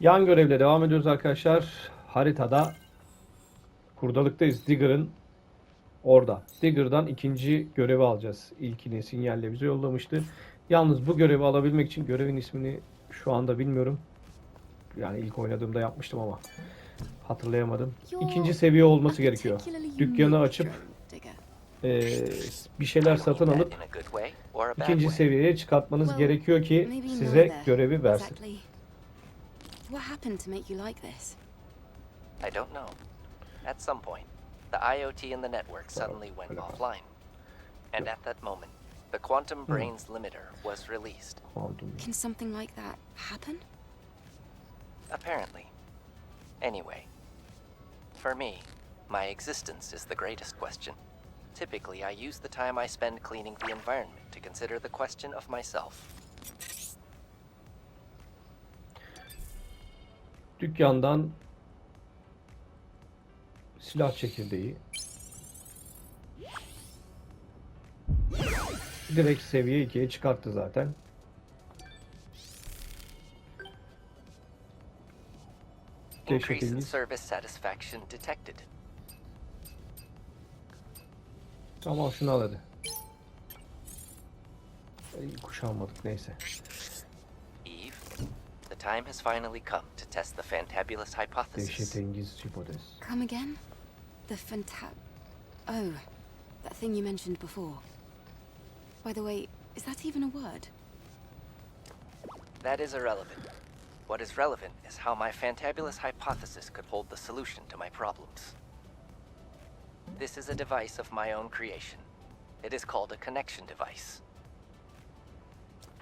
Yan görevle devam ediyoruz arkadaşlar. Haritada kurdalıktayız. Digger'ın orada. Digger'dan ikinci görevi alacağız. İlkini sinyalle bize yollamıştı. Yalnız bu görevi alabilmek için görevin ismini şu anda bilmiyorum. Yani ilk oynadığımda yapmıştım ama hatırlayamadım. İkinci seviye olması gerekiyor. Dükkanı açıp eee, bir şeyler satın alıp ikinci seviyeye çıkartmanız gerekiyor ki size görevi versin. Exactly. What happened to make you like this? I don't know. At some point, the IoT in the network suddenly oh, went offline. And at that moment, the quantum hmm. brains limiter was released. Quantum. Can something like that happen? Apparently. Anyway, for me, my existence is the greatest question. Typically, I use the time I spend cleaning the environment to consider the question of myself. Dükkandan silah çekirdeği. Direkt seviye 2'ye çıkarttı zaten. Increase in Teşekkürler. service satisfaction detected. Tamam şunu al hadi. Ay, kuş almadık neyse. Eve, the time has finally come to test the fantabulous hypothesis. Come again? The fantab. Oh, that thing you mentioned before. By the way, is that even a word? That is irrelevant. What is relevant is how my fantabulous hypothesis could hold the solution to my problems. This is a device of my own creation. It is called a connection device.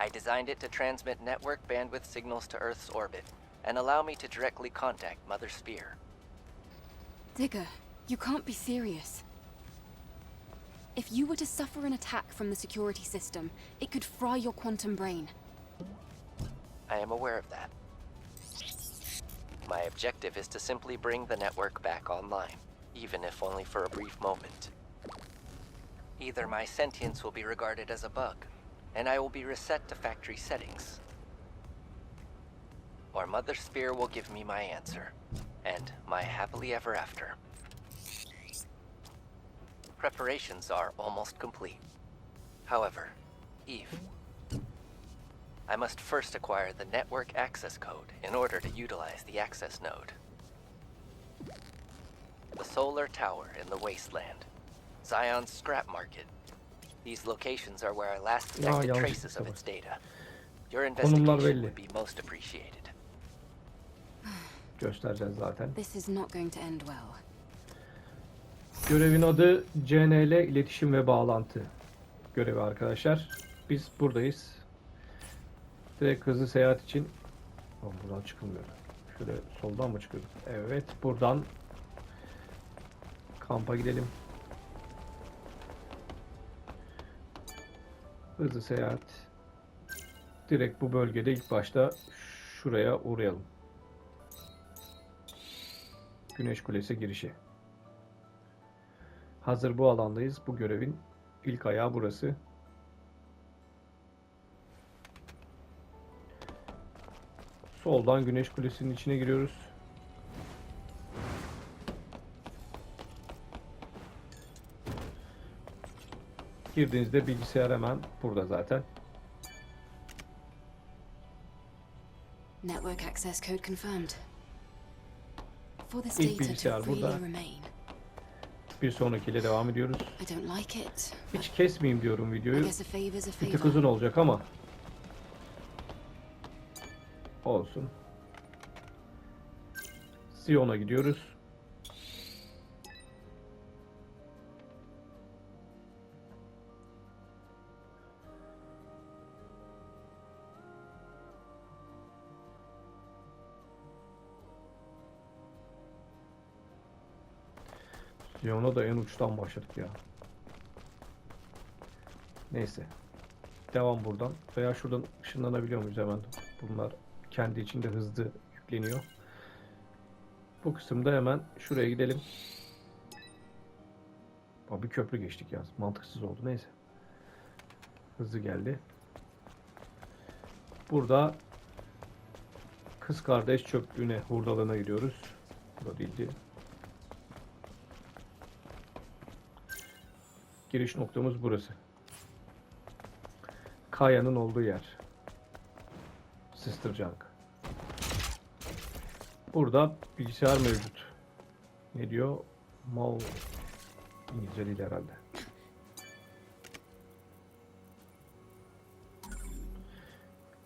I designed it to transmit network bandwidth signals to Earth's orbit and allow me to directly contact Mother Sphere. Digger, you can't be serious. If you were to suffer an attack from the security system, it could fry your quantum brain. I am aware of that. My objective is to simply bring the network back online, even if only for a brief moment. Either my sentience will be regarded as a bug, and I will be reset to factory settings. Or Mother Spear will give me my answer, and my happily ever after. Preparations are almost complete. However, Eve, I must first acquire the network access code in order to utilize the access node. The solar tower in the wasteland. Zion's scrap market. These locations are where I last detected traces of its data. Your investigation would be most appreciated. Göstereceğiz zaten. This is not going to end well. Görevin adı CNL iletişim ve bağlantı görevi arkadaşlar. Biz buradayız. Direkt hızlı seyahat için Aa, buradan çıkılmıyor. Şöyle soldan mı çıkıyorduk? Evet, buradan kampa gidelim. Hızlı seyahat. Direkt bu bölgede ilk başta şuraya uğrayalım. Güneş Kulesi girişi. Hazır bu alandayız. Bu görevin ilk ayağı burası. Soldan Güneş Kulesi'nin içine giriyoruz. Girdiğinizde bilgisayar hemen burada zaten. Network access code confirmed. For this İlk bilgisayar burada. Bir sonrakiyle devam ediyoruz. Hiç kesmeyeyim diyorum videoyu. Bir tık uzun olacak ama olsun. Sion'a gidiyoruz. Sion'a da en uçtan başladık ya. Neyse. Devam buradan. Veya şuradan ışınlanabiliyor muyuz hemen? Bunlar kendi içinde hızlı yükleniyor. Bu kısımda hemen şuraya gidelim. Aa, bir köprü geçtik ya. Mantıksız oldu. Neyse. Hızlı geldi. Burada Kız kardeş çöplüğüne, hurdalığına gidiyoruz. Bu değildi. Giriş noktamız burası. Kaya'nın olduğu yer. Sister Junk. Burada bilgisayar mevcut. Ne diyor? Mal İngilizce değil herhalde.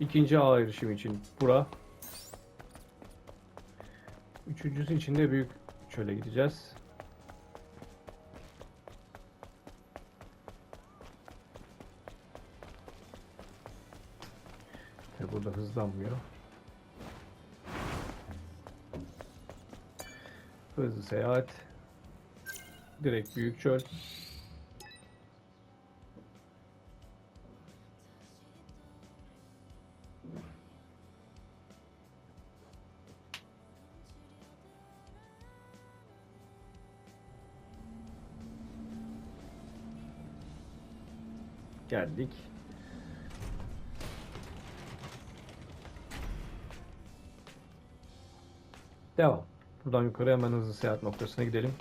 İkinci ağ erişim için bura. Üçüncüsü için de büyük çöle gideceğiz. Burada hızlanmıyor. Hızlı seyahat. Direkt büyük çöl. Geldik. Devam. Buradan yukarı hemen hızlı seyahat noktasına gidelim.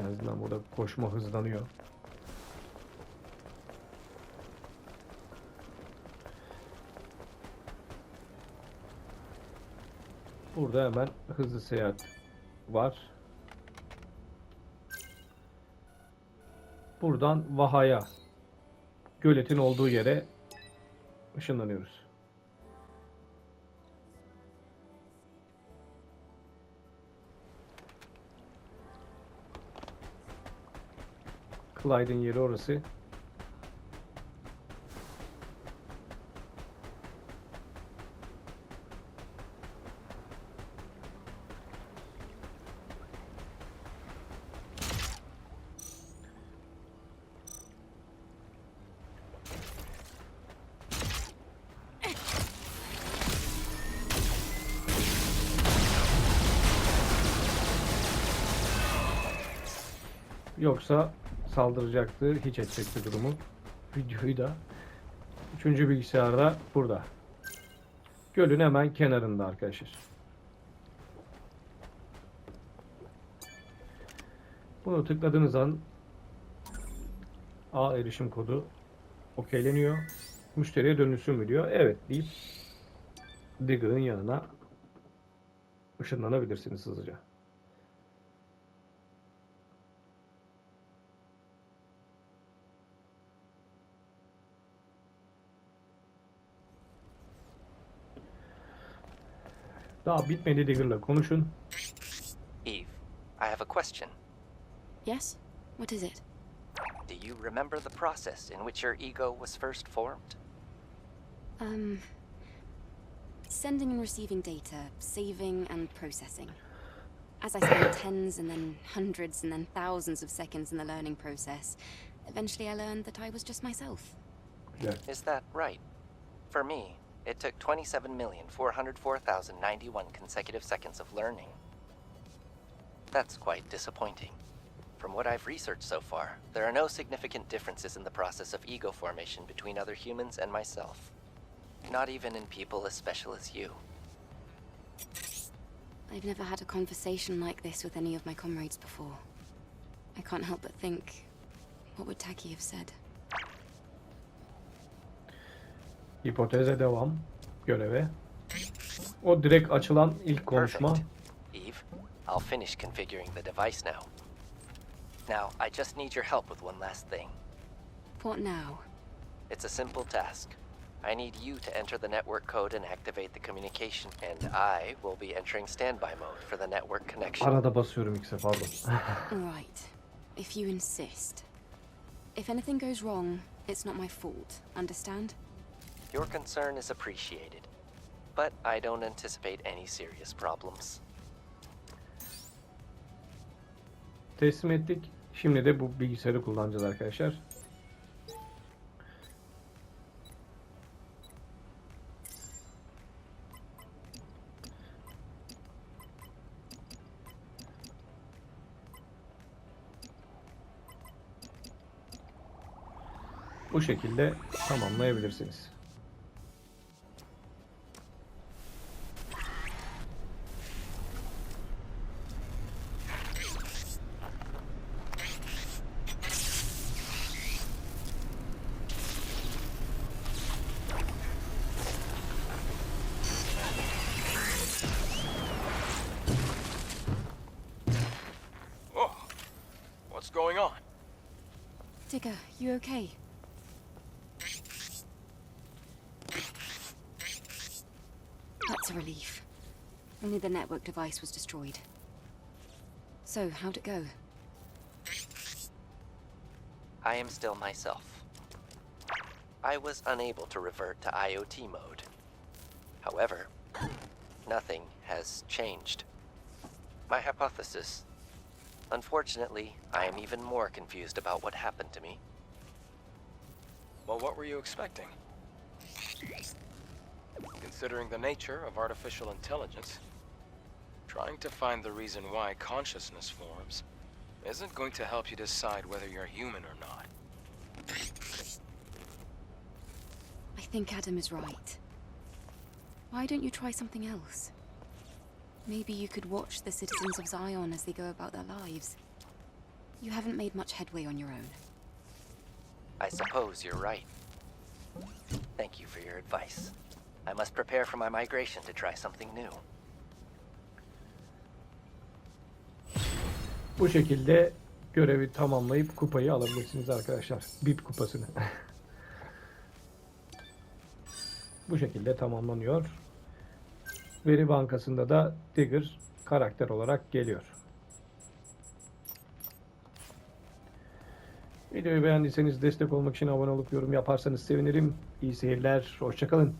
En azından burada koşma hızlanıyor. Burada hemen hızlı seyahat var. Buradan Vaha'ya göletin olduğu yere ışınlanıyoruz. Clyde'in yeri orası. Yoksa saldıracaktı, hiç edecekti durumu. Videoyu da üçüncü bilgisayarda burada. Gölün hemen kenarında arkadaşlar. Bunu tıkladığınız an A erişim kodu okeyleniyor. Müşteriye dönülsün mü diyor. Evet deyip Digger'ın yanına ışınlanabilirsiniz hızlıca. Daha bitmedi Digger'la konuşun. Eve, I have a question. Yes? What is it? Do you remember the process in which your ego was first formed? Um. Sending and receiving data, saving and processing. As I spent tens and then hundreds and then thousands of seconds in the learning process, eventually I learned that I was just myself. Güzel. Is that right? For me, it took 27,404,091 consecutive seconds of learning. That's quite disappointing. From what I've researched so far, there are no significant differences in the process of ego formation between other humans and myself. Not even in people as special as you. I've never had a conversation like this with any of my comrades before. I can't help but think, what would Taki have said? Hipoteze devam. Göreve. O direkt açılan ilk konuşma. Perfect. Eve, I'll finish configuring the device now. Now, I just need your help with one last thing. What now? It's a simple task. I need you to enter the network code and activate the communication, and I will be entering standby mode for the network connection. Arada basıyorum X'e pardon. Right. If you insist. If anything goes wrong, it's not my fault. Understand? Your concern is appreciated, but I don't anticipate any serious problems. Teslim ettik. Şimdi de bu bilgisayarı kullanacağız arkadaşlar. Bu şekilde tamamlayabilirsiniz. Digger, you okay? That's a relief. Only the network device was destroyed. So, how'd it go? I am still myself. I was unable to revert to IoT mode. However, nothing has changed. My hypothesis. Unfortunately, I am even more confused about what happened to me. Well, what were you expecting? Considering the nature of artificial intelligence, trying to find the reason why consciousness forms isn't going to help you decide whether you're human or not. I think Adam is right. Why don't you try something else? Maybe you could watch the citizens of Zion as they go about their lives. You haven't made much headway on your own. I suppose you're right. Thank you for your advice. I must prepare for my migration to try something new. Bu şekilde görevi tamamlayıp kupayı alabilirsiniz arkadaşlar. BIP kupasını. Bu şekilde tamamlanıyor. Veri bankasında da Digger karakter olarak geliyor. Videoyu beğendiyseniz destek olmak için abone olup yorum yaparsanız sevinirim. İyi seyirler, hoşçakalın.